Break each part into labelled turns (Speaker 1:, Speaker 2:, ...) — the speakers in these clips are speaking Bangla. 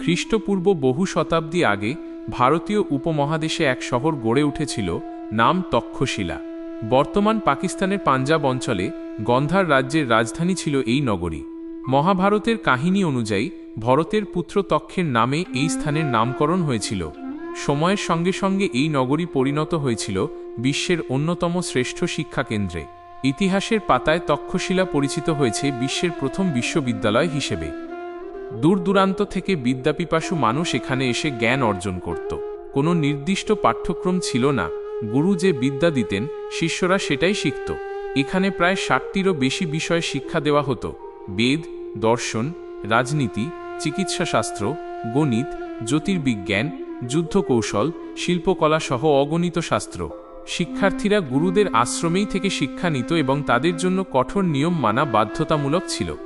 Speaker 1: খ্রিস্টপূর্ব বহু শতাব্দী আগে ভারতীয় উপমহাদেশে এক শহর গড়ে উঠেছিল, নাম তক্ষশিলা। বর্তমান পাকিস্তানের পাঞ্জাব অঞ্চলে গন্ধার রাজ্যের রাজধানী ছিল এই নগরী। মহাভারতের কাহিনী অনুযায়ী, ভরতের পুত্র তক্ষের নামে এই স্থানের নামকরণ হয়েছিল। সময়ের সঙ্গে সঙ্গে এই নগরী পরিণত হয়েছিল বিশ্বের অন্যতম শ্রেষ্ঠ শিক্ষা কেন্দ্রে ইতিহাসের পাতায় তক্ষশিলা পরিচিত হয়েছে বিশ্বের প্রথম বিশ্ববিদ্যালয় হিসেবে। দূর দূরান্ত থেকে বিদ্যাপিপাসু মানুষ এখানে এসে জ্ঞান অর্জন করত। কোনো নির্দিষ্ট পাঠ্যক্রম ছিল না। গুরু যে বিদ্যা দিতেন, শিষ্যরা সেটাই শিখত। এখানে প্রায় ষাটটিরও বেশি বিষয় শিক্ষা দেওয়া হতো। বেদ, দর্শন, রাজনীতি, চিকিৎসাশাস্ত্র, গণিত, জ্যোতির্বিজ্ঞান, যুদ্ধকৌশল, শিল্পকলা সহ অগণিত শাস্ত্র শিক্ষার্থীরা গুরুদের আশ্রমেই থেকে শিক্ষা নিত এবং তাদের জন্য কঠোর নিয়ম মানা বাধ্যতামূলক ছিল।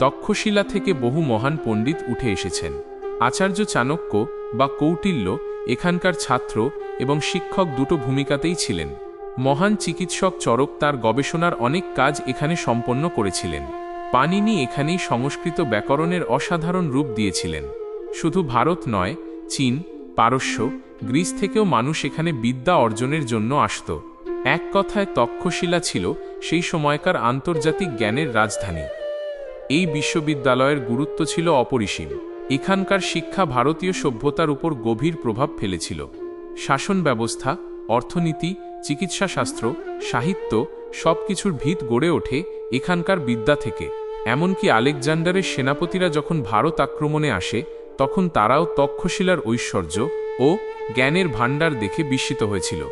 Speaker 1: তক্ষশিলা থেকে বহু মহান পণ্ডিত উঠে এসেছেন। আচার্য চাণক্য বা কৌটিল্য এখানকার ছাত্র এবং শিক্ষক দুটো ভূমিকাতেই ছিলেন। মহান চিকিৎসক চরক তার গবেষণার অনেক কাজ এখানে সম্পন্ন করেছিলেন। পানিনি এখানেই সংস্কৃত ব্যাকরণের অসাধারণ রূপ দিয়েছিলেন। শুধু ভারত নয়, চীন, পারস্য, গ্রিস থেকেও মানুষ এখানে বিদ্যা অর্জনের জন্য আসত। এক কথায় তক্ষশিলা ছিল সেই সময়কার আন্তর্জাতিক জ্ঞানের রাজধানী। এই বিশ্ববিদ্যালয়ের গুরুত্ব ছিল অপরিসীম। এখানকার শিক্ষা ভারতীয় সভ্যতার উপর গভীর প্রভাব ফেলেছিল। শাসন ব্যবস্থা, অর্থনীতি, চিকিৎসাশাস্ত্র, সাহিত্য সবকিছুর ভিত গড়ে ওঠে এখানকার বিদ্যা থেকে। এমনকি আলেকজান্ডারের সেনাপতিরা যখন ভারত আক্রমণে আসে, তখন তারাও তক্ষশিলার ঐশ্বর্য ও জ্ঞানের ভাণ্ডার দেখে বিস্মিত হয়েছিল।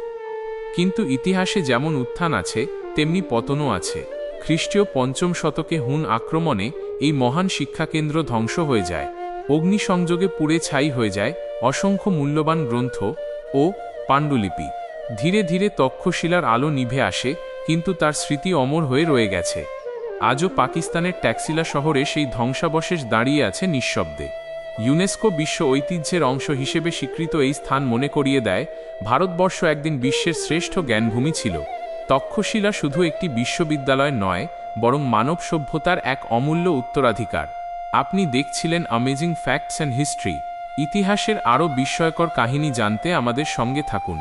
Speaker 1: কিন্তু ইতিহাসে যেমন উত্থান আছে, তেমনি পতনও আছে। খ্রিস্টীয় পঞ্চম শতকে হুন আক্রমণে এই মহান শিক্ষাকেন্দ্র ধ্বংস হয়ে যায়। অগ্নিসংযোগে পুড়ে ছাই হয়ে যায় অসংখ্য মূল্যবান গ্রন্থ ও পাণ্ডুলিপি। ধীরে ধীরে তক্ষশিলার আলো নিভে আসে, কিন্তু তার স্মৃতি অমর হয়ে রয়ে গেছে। আজও পাকিস্তানের ট্যাক্সিলা শহরে সেই ধ্বংসাবশেষ দাঁড়িয়ে আছে নিঃশব্দে। ইউনেস্কো বিশ্ব ঐতিহ্যের অংশ হিসেবে স্বীকৃত এই স্থান মনে করিয়ে দেয়, ভারতবর্ষ একদিন বিশ্বের শ্রেষ্ঠ জ্ঞানভূমি ছিল। তক্ষশিলা শুধু একটি বিশ্ববিদ্যালয় নয়, বরং মানব সভ্যতার এক অমূল্য উত্তরাধিকার। আপনি দেখছিলেন আমেজিং ফ্যাক্টস অ্যান্ড হিস্ট্রি ইতিহাসের আরও বিস্ময়কর কাহিনী জানতে আমাদের সঙ্গে থাকুন।